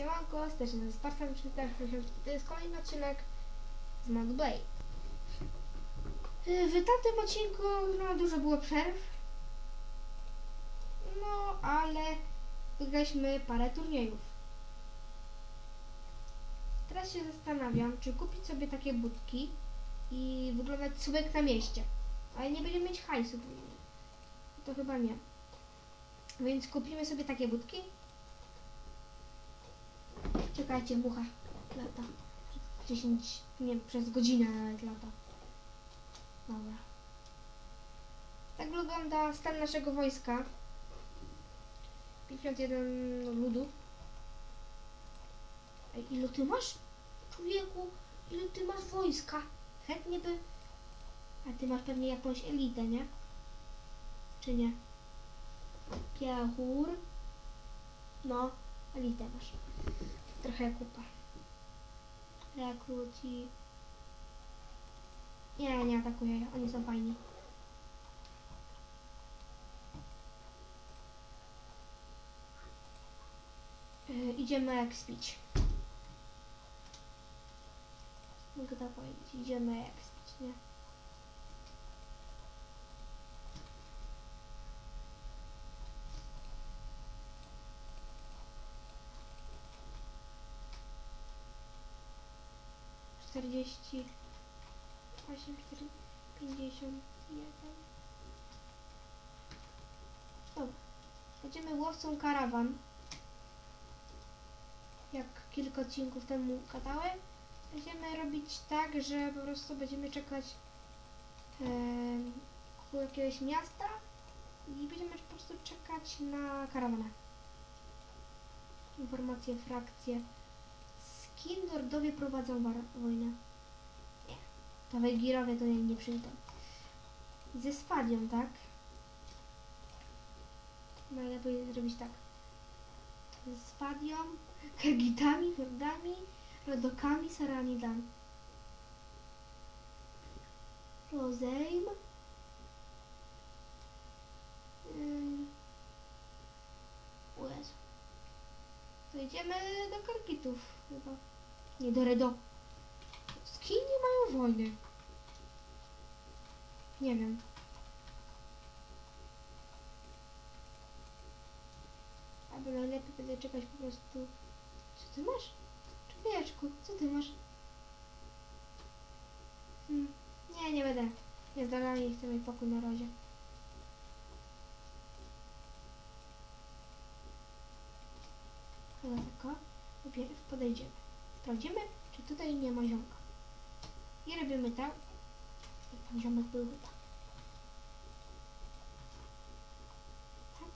Siemanko, steczny z Spartan To jest kolejny odcinek z Mount Blade. Y, W tamtym odcinku no, dużo było przerw. No, ale wygraliśmy parę turniejów. Teraz się zastanawiam, czy kupić sobie takie budki i wyglądać sobie jak na mieście. Ale nie będziemy mieć hajsu. To chyba nie. Więc kupimy sobie takie budki Czekajcie, mucha lata. 10, nie, przez godzinę nawet lata. Dobra. Tak wygląda stan naszego wojska. 51 ludów. Ej, ilu ty masz? Człowieku, ilu ty masz wojska? Chętnie by... A ty masz pewnie jakąś elitę, nie? Czy nie? Piachur. No, elitę masz. Trochę kupa. Rekruci. Nie, nie atakuję. Oni są fajni. Yy, idziemy expić. Mogę tak powiedzieć. Idziemy expić, nie? Czterdzieści osiem, cztery, pięćdziesiąt jeden. Dobra. Będziemy łowcą karawan. Jak kilka odcinków temu gadałem. Będziemy robić tak, że po prostu będziemy czekać koło jakiegoś miasta i będziemy po prostu czekać na karawanę. Informacje, frakcje. Kim prowadzą wojnę? Nie. To Wejgirowie to nie, przyjdą. Ze Spadią, tak? Najlepiej zrobić tak. Ze Spadią, Kagitami, Hordami, Rodokami, Saranidami. Rozejm. Jezu. To idziemy do Karkitów chyba. Nie do Redo. Z kim nie mają wojny? Nie wiem. Albo najlepiej będę czekać po prostu. Co ty masz? Człowieczku, co ty masz? Hmm. Nie, nie będę. Nie zdalanie i chcę pokój na razie. Chyba tylko. Najpierw podejdziemy. Sprawdzimy, czy tutaj nie ma ziomka. I robimy tak. I tam ziomek był chyba. Tak.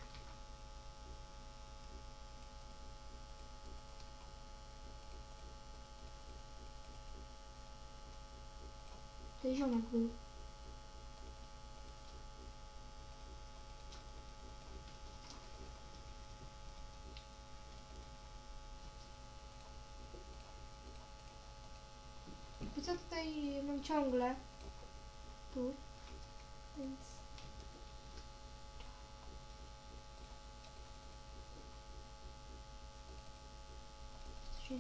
To ziomek był. Bo co tutaj mam ciągle tu, więc co się.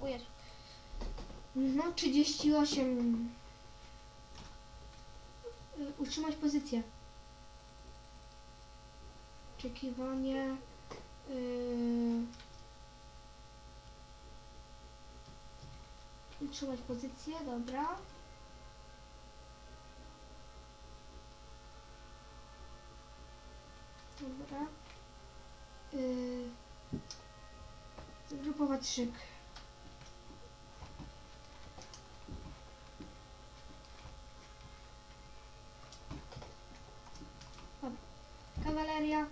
O Jezu. No 38 Y, utrzymać pozycję. Oczekiwanie. Yy, utrzymać pozycję, dobra. Dobra. Yy, zgrupować szyk. Kawaleria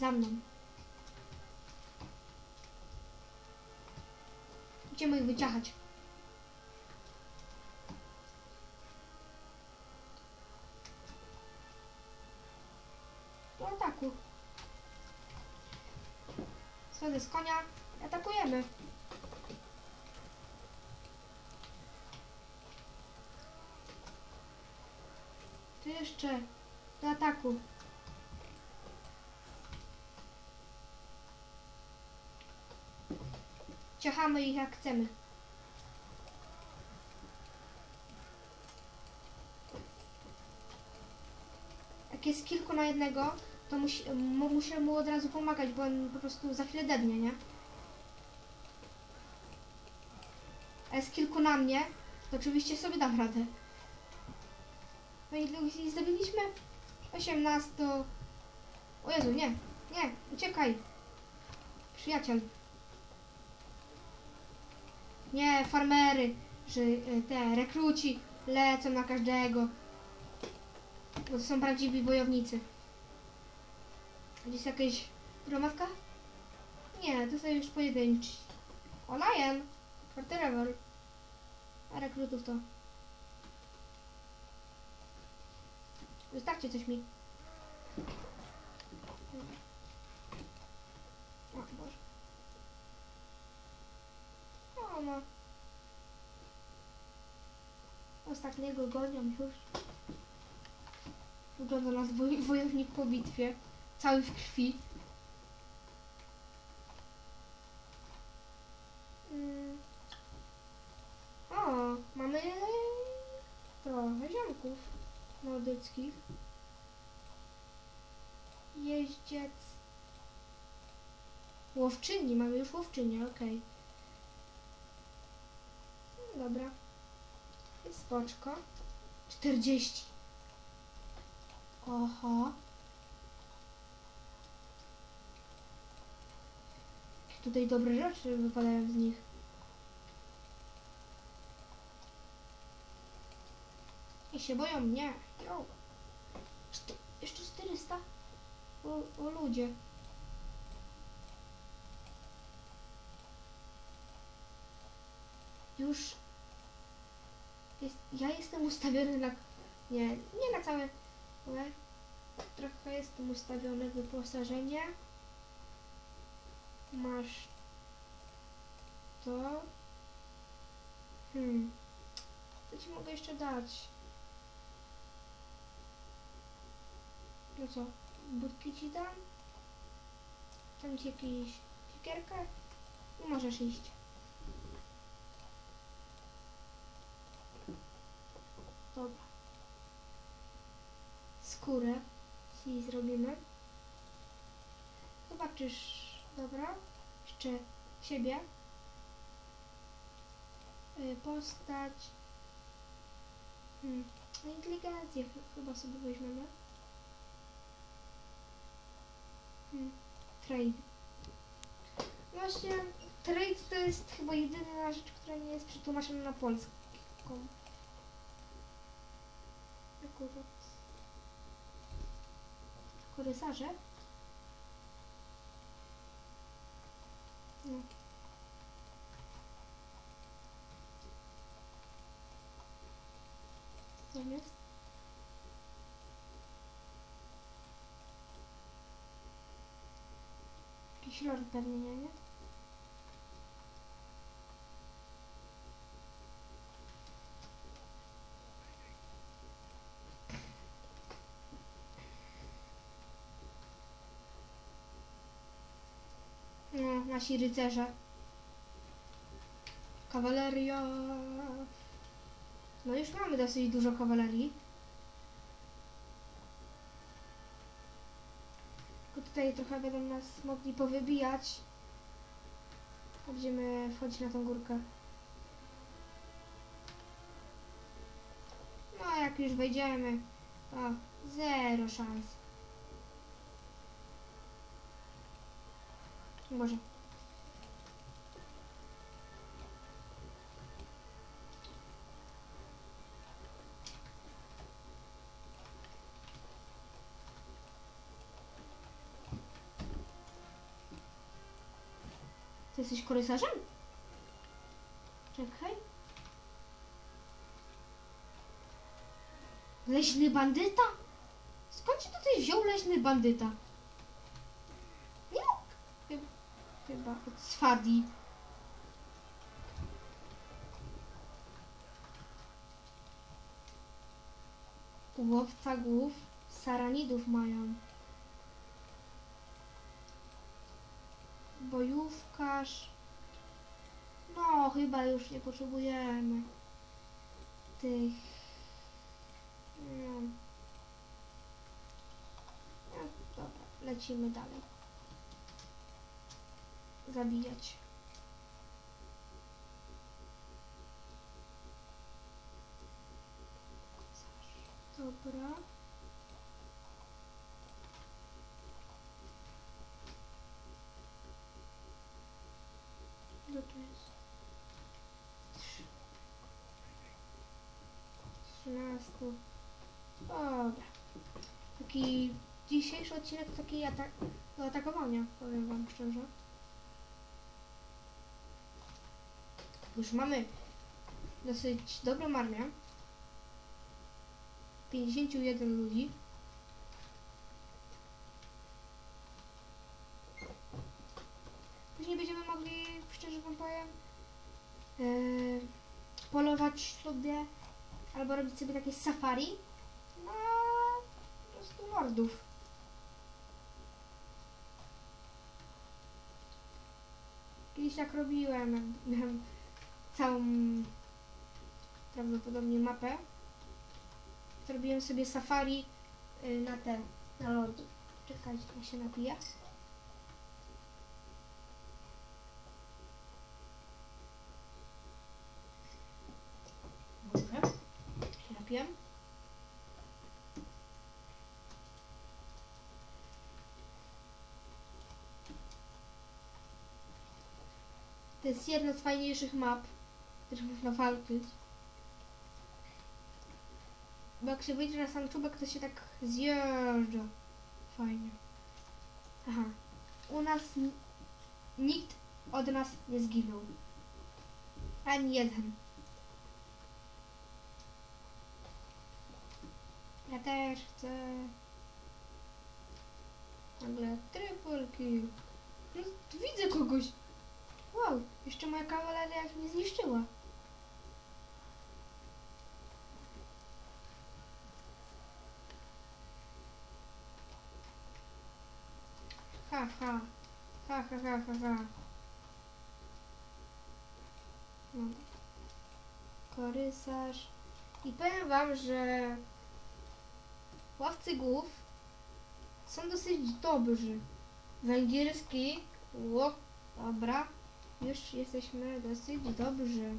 za mną. Idziemy ich wyciachać. Do ataku. Schody z konia. Atakujemy. jeszcze. Do ataku. Ciachamy ich jak chcemy. Jak jest kilku na jednego, to musi, mu, od razu pomagać, bo on po prostu za chwilę dednie, nie? A jest kilku na mnie, to oczywiście sobie dam radę. No i i zdobyliśmy 18. O Jezu, nie, nie, uciekaj. Przyjaciel. Nie, farmery, że y, te rekruci lecą na każdego. Bo to są prawdziwi wojownicy. Gdzieś jakaś gromadka? Nie, to są już pojedynczy. O, Lion! Czwarty level. A rekrutów to. Wystarczy coś mi. O Boże. O no. Ostatniego gonią już. Wygląda na woj wojownik po bitwie. Cały w krwi. Mm. O, mamy trochę ziomków nordyckich. Jeździec. Łowczyni, mamy już łowczynię, okej. No Dobra. Spoczko. 40. Oho. Tutaj dobre rzeczy wypadają z nich. I się boją mnie. Jo. Jeszcze 400? O, o ludzie. Już jest, ja jestem ustawiony na nie, nie na całe ale trochę jestem ustawiony wyposażenie. Masz to. Hmm. Co ci mogę jeszcze dać? No co? Budki ci dam? Tam ci jakieś siekierkę? Możesz iść. Dobra. Skórę ci zrobimy. Zobaczysz, dobra? Jeszcze siebie. Y, Postać. Hmm. no Inteligencję ch- chyba sobie weźmiemy. Hmm. Trade. Właśnie trade to jest chyba jedyna rzecz, która nie jest przetłumaczona na polską. Korytarze? No. Jest? Jakiś lord nie? nie? No, nasi rycerze. Kawaleria. No już mamy dosyć dużo kawalerii. Tylko tutaj trochę będą nas mogli powybijać. Będziemy wchodzić na tą górkę. No a jak już wejdziemy, zero szans. Może. Ty jesteś korysarzem? Czekaj. Leśny bandyta? Skąd się tutaj wziął leśny bandyta? Nie mógł. Chy- Chyba od Swadi. Łowca głów saranidów mają. Bojówkarz. No, chyba już nie potrzebujemy tych. No. No, dobra, lecimy dalej. Zabijać. Dobra. Ile to jest? Trzy. Trzynastu. Dobra. Taki dzisiejszy odcinek taki atak do atakowania, powiem wam szczerze. Już mamy dosyć dobrą armię. 51 ludzi. Później będziemy mogli, szczerze wam powiem, yy, polować sobie albo robić sobie takie safari na po prostu lordów. Kiedyś tak robiłem, miałem całą prawdopodobnie mapę. Zrobiłem sobie safari y, na te, na lordów. Czekajcie, ja się napiję. Napiję. To jest jedna z fajniejszych map, które można walczyć. Bo jak się wyjdzie na sam czubek, to się tak zjeżdża. Fajnie. Aha. U nas nikt od nas nie zginął. Ani jeden. Ja też chcę. Nagle triple kill. No, widzę kogoś. Wow, jeszcze moja kawaleria mnie zniszczyła. Ha, ha. Ha, ha, ha, ha, ha. Korysarz. I powiem wam, że łowcy głów są dosyć dobrzy. Węgierski, ło, dobra, już jesteśmy dosyć dobrzy.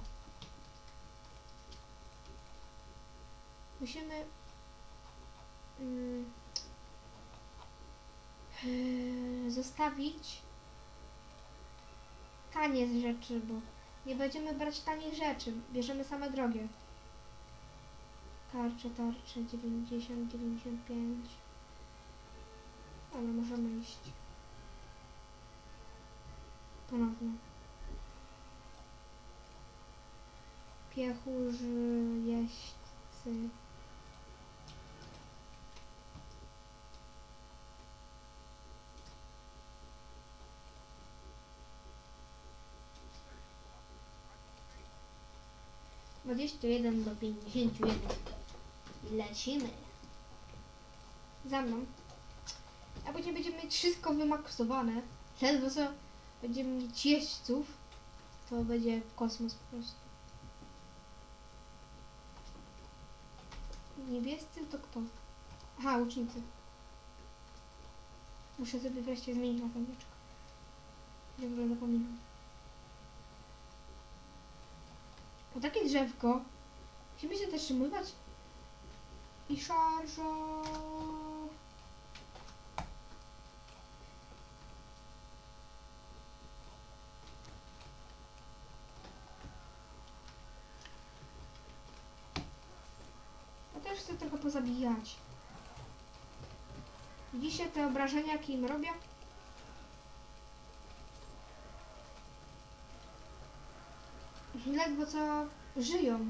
Musimy mm, Yy, zostawić tanie rzeczy, bo nie będziemy brać tanich rzeczy. Bierzemy same drogie. Tarcze, tarcze, 90, 95. Ale możemy iść. Ponownie. Piechurzy, jeźdźcy. Dwadzieścia jeden do pięćdziesięciu jeden. Lecimy. Za mną. A później będziemy mieć wszystko wymaksowane. Ledwo co będziemy mieć jeźdźców. To będzie kosmos po prostu. Niebiescy to kto? Aha, łucznicy. Muszę sobie wreszcie zmienić na konieczkę. W ogóle zapominam. O takie drzewko. Musimy się zatrzymywać. I szarża. Ja też chcę trochę pozabijać. Widzicie te obrażenia, jakie im robię? Ledwo co żyją.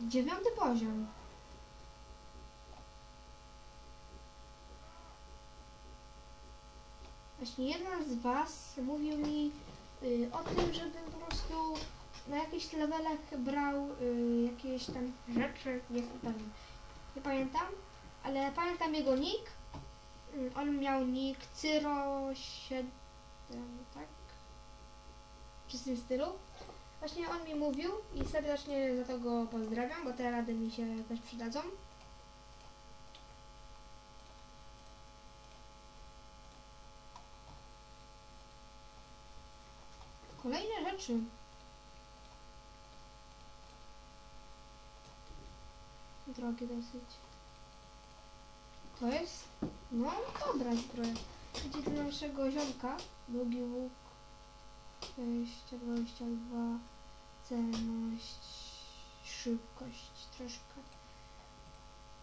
Dziewiąty poziom. Właśnie jeden z Was mówił mi y, o tym, żebym po prostu na jakichś levelach brał y, jakieś tam rzeczy, nie pamiętam, ale pamiętam jego nick. Mm, On miał nick Cyro7, tak? W tym stylu. Właśnie on mi mówił i serdecznie za to go pozdrawiam, bo te rady mi się też przydadzą. Rzeczy. Drogie dosyć. To jest, no dobra zbroja. Idzie do naszego ziomka. Długi łuk. 20, 22. Celność. Szybkość troszkę.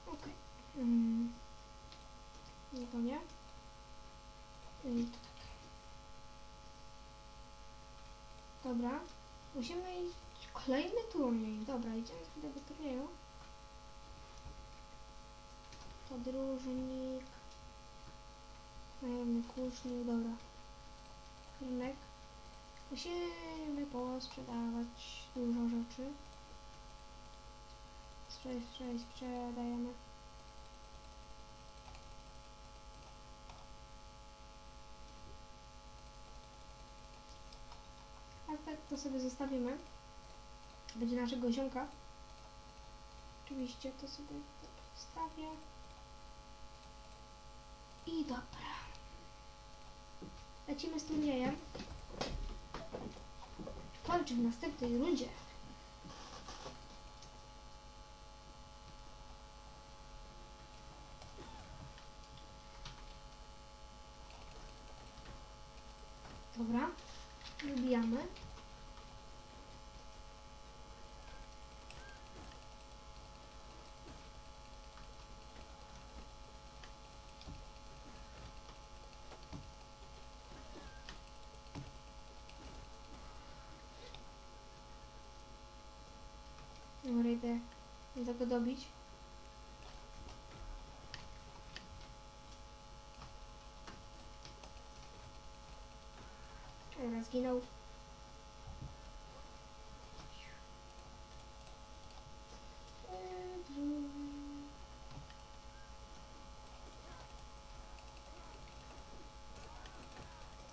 Okej. Mm. Nie to nie. I to tak. Dobra. Musimy iść kolejny turniej. Dobra, idziemy do tego turnieju. Podróżnik. Najemny kusznik, dobra. Rynek. Musimy posprzedawać dużo rzeczy. Sprzedaj, sprzedaj, sprzedajemy. A tak to sobie zostawimy. Będzie naszego ziomka. Oczywiście to sobie zostawię. I dobra. Lecimy z turniejem. Kończy w następnej rundzie. Dobra. Wybijamy. Dobra, idę tego dobić. Zginął.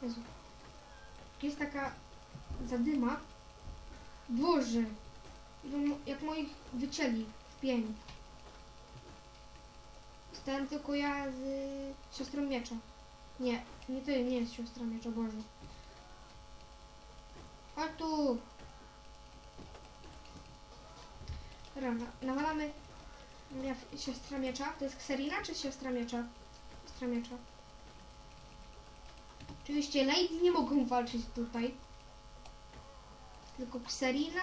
Jezu. Jest taka zadyma. Boże. Jak moich wycięli w pień. Stałem tylko ja z siostrą miecza. Nie, nie to nie jest siostra miecza, Boże. Chodź tu! Dobra, na- nawalamy ja, siostra miecza. To jest Kserina czy siostra miecza? Siostra miecza. Oczywiście lady nie mogą walczyć tutaj. Tylko Kserina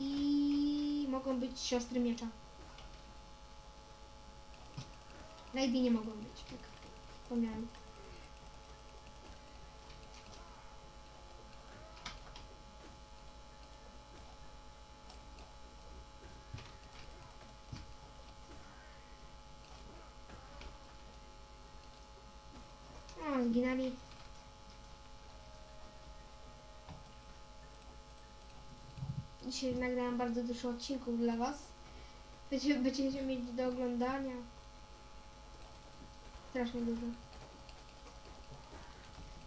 i mogą być siostry miecza. Lady nie mogą być, tak wspomniałem. O, zginęli. Dzisiaj nagrałem bardzo dużo odcinków dla Was. Będzie, będziecie mieć do oglądania. Strasznie dużo.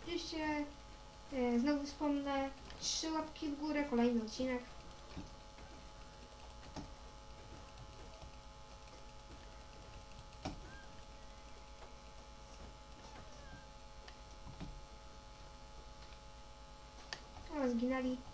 Oczywiście e, znowu wspomnę trzy łapki w górę, kolejny odcinek. Zginęli.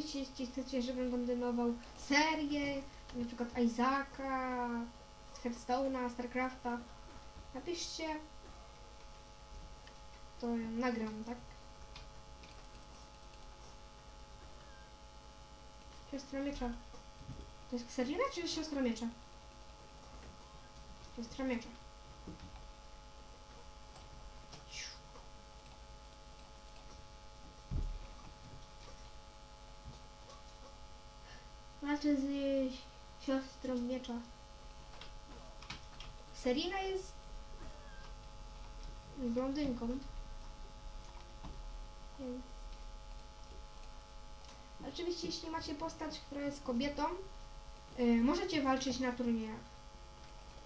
Oczywiście, jeśli chcecie, żebym kontynuował serię, na przykład Isaaca, Hearthstone'a, Starcrafta, napiszcie, to nagram, tak? Siostra miecza. To jest Kserina czy siostra miecza? Siostra miecza. Walczy z siostrą miecza. Serina jest blondynką. Więc... Oczywiście, jeśli macie postać, która jest kobietą, y, możecie walczyć na turniejach.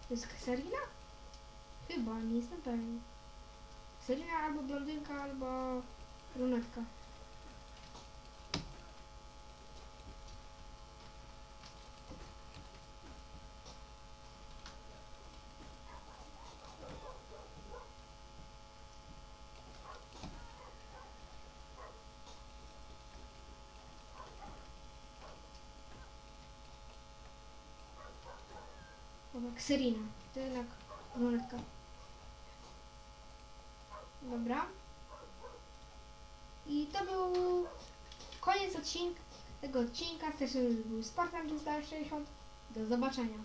To jest Serina? Chyba, nie jestem pewien. Serina albo blondynka, albo brunetka. Serina. To jednak brunetka. Dobra. I to był koniec odcinka, tego odcinka. Też był Spartan 360. Do zobaczenia.